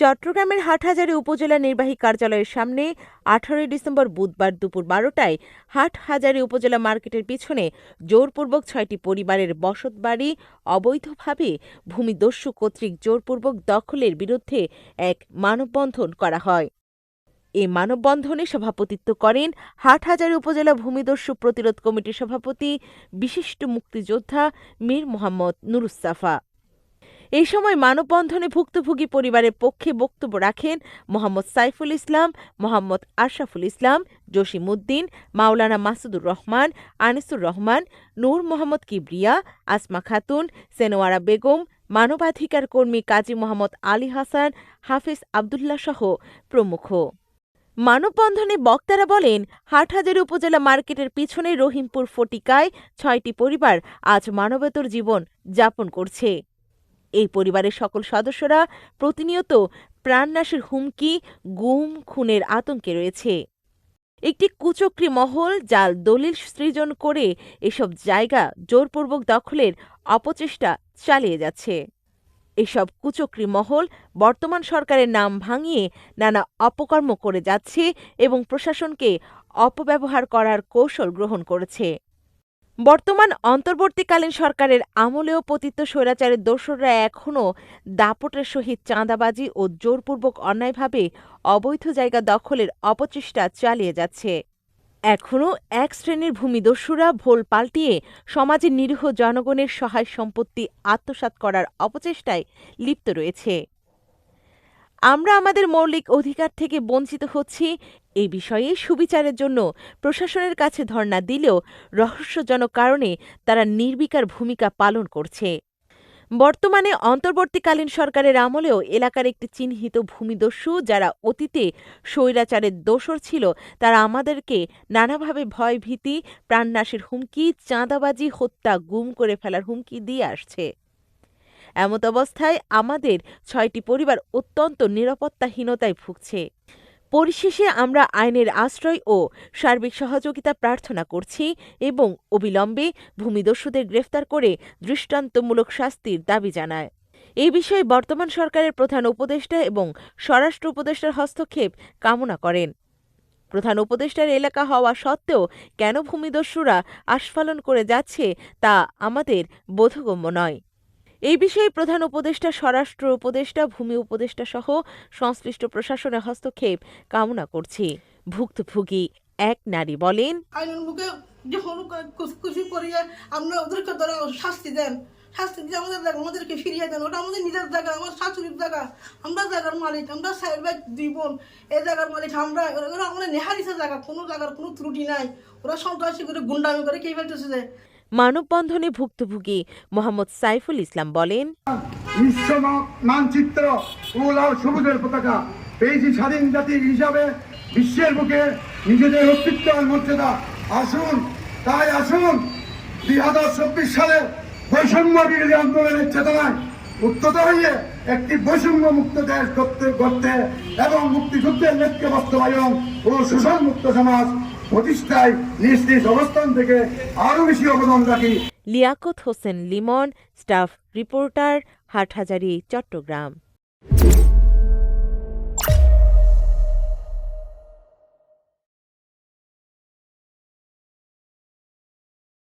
চট্টগ্রামের হাটহাজারী উপজেলা নির্বাহী কার্যালয়ের সামনে আঠারোই ডিসেম্বর বুধবার দুপুর বারোটায় হাটহাজারী উপজেলা মার্কেটের পিছনে জোরপূর্বক ছয়টি পরিবারের বসতবাড়ি, অবৈধভাবে ভূমিদস্যু কর্তৃক জোরপূর্বক দখলের বিরুদ্ধে এক মানববন্ধন করা হয়। এ মানববন্ধনে সভাপতিত্ব করেন হাটহাজারী উপজেলা ভূমিদস্যু প্রতিরোধ কমিটির সভাপতি, বিশিষ্ট মুক্তিযোদ্ধা মীর মোহাম্মদ নুরুস্সাফা এই সময় মানববন্ধনে ভুক্তভোগী পরিবারের পক্ষে বক্তব্য রাখেন মোহাম্মদ সাইফুল ইসলাম, মোহাম্মদ আশরাফুল ইসলাম, জসিমউদ্দিন, মাওলানা মাসুদুর রহমান, আনিসুর রহমান, নূর মোহাম্মদ কিবরিয়া, আসমা খাতুন, সেনোয়ারা বেগম, মানবাধিকার কর্মী কাজী মোহাম্মদ আলী হাসান, হাফিজ আবদুল্লাহ সহ প্রমুখ। মানববন্ধনে বক্তারা বলেন, হাটহাজারী উপজেলা মার্কেটের পিছনে রহিমপুর ফটিকায় ছয়টি পরিবার আজ মানবেতর জীবন যাপন করছে। এই পরিবারের সকল সদস্যরা প্রতিনিয়ত প্রাণনাশের হুমকি, গুম, খুনের আতঙ্কে রয়েছে। একটি কুচক্রী মহল জাল দলিল সৃজন করে এসব জায়গা জোরপূর্বক দখলের অপচেষ্টা চালিয়ে যাচ্ছে। এসব কুচক্রী মহল বর্তমান সরকারের নাম ভাঙিয়ে নানা অপকর্ম করে যাচ্ছে এবং প্রশাসনকে অপব্যবহার করার কৌশল গ্রহণ করেছে। বর্তমান অন্তর্বর্তীকালীন সরকারের আমলেও পতিত স্বৈরাচারের দোসররা এখনও দাপটের সহিত চাঁদাবাজি ও জোরপূর্বক অন্যায়ভাবে অবৈধ জায়গা দখলের অপচেষ্টা চালিয়ে যাচ্ছে। এখনও এক শ্রেণির ভূমিদস্যুরা ভোল পাল্টিয়ে সমাজের নিরীহ জনগণের সহায় সম্পত্তি আত্মসাৎ করার অপচেষ্টায় লিপ্ত রয়েছে। আমরা আমাদের মৌলিক অধিকার থেকে বঞ্চিত হচ্ছি। এই বিষয়ে সুবিচারের জন্য প্রশাসনের কাছে ধর্ণা দিলেও রহস্যজনক কারণে তারা নির্বিকার ভূমিকা পালন করছে। বর্তমানে অন্তর্বর্তীকালীন সরকারের আমলেও এলাকার একটি চিহ্নিত ভূমিদস্যু যারা অতীতে স্বৈরাচারের দোসর ছিল, তারা আমাদেরকে নানাভাবে ভয়ভীতি, প্রাণনাশের হুমকি, চাঁদাবাজি, হত্যা, গুম করে ফেলার হুমকি দিয়ে আসছে। এমত অবস্থায় আমাদের ছয়টি পরিবার অত্যন্ত নিরাপত্তাহীনতায় ভুগছে। পরিশেষে আমরা আইনের আশ্রয় ও সার্বিক সহযোগিতা প্রার্থনা করছি এবং অবিলম্বে ভূমিদস্যুদের গ্রেফতার করে দৃষ্টান্তমূলক শাস্তির দাবি জানায়। এ বিষয়ে বর্তমান সরকারের প্রধান উপদেষ্টা এবং স্বরাষ্ট্র উপদেষ্টার হস্তক্ষেপ কামনা করেন। প্রধান উপদেষ্টার এলাকা হওয়া সত্ত্বেও কেন ভূমিদস্যুরা আস্ফালন করে যাচ্ছে তা আমাদের বোধগম্য নয়। এই বিষয়ে প্রধান উপদেষ্টা, স্বরাষ্ট্র উপদেষ্টা, ভূমি উপদেষ্টা সহ সংশ্লিষ্ট প্রশাসনের হস্তক্ষেপ কামনা করছি। ভুক্তভোগী এক নারী বলেন, আইনের মুখে খুশি করিয়ে আমরা ওদেরকে ধরে শাস্তি দেন, শাস্তি দিয়ে আমাদের জায়গা আমাদেরকে ফিরিয়ে দেন, ওটা আমাদের নিজের জায়গা, আমার শাশুড়ির জায়গা, আমরা জায়গার মালিক, আমরা সাহেব দুই বোন এই জায়গার মালিক আমরা, ওরা আমাদের নেহারিসের জায়গা, কোনো জায়গার কোনো ত্রুটি নাই, ওরা সন্ত্রাসী করে, গুন্ডামি করে কে ফেলতেছে। যে মানববন্ধনে ভুক্তভোগী মোহাম্মদ সাইফুল ইসলাম বলেন মানচিত্র লাল সবুজের পতাকা পেয়েছি স্বাধীন জাতি হিসাবে বিশ্বের বুকে নিজেদের অস্তিত্ব মর্যাদা। আসুন, তাই আসুন, দুই হাজার চব্বিশ সালে বৈষম্য বিরোধী আন্দোলনের চেতনায় উত্তত হয়ে একটি বৈষম্য মুক্ত দেশ করতে করতে এবং মুক্তিযুদ্ধের লক্ষ্য বাস্তবায়ন ও শোষণ মুক্ত সমাজ প্রতিষ্ঠায় নিজ নিজ অবস্থান থেকে আরও বেশি অবদান রাখি। Liaquat Hossain Limon, staff reporter, Hathazari, Chattogram.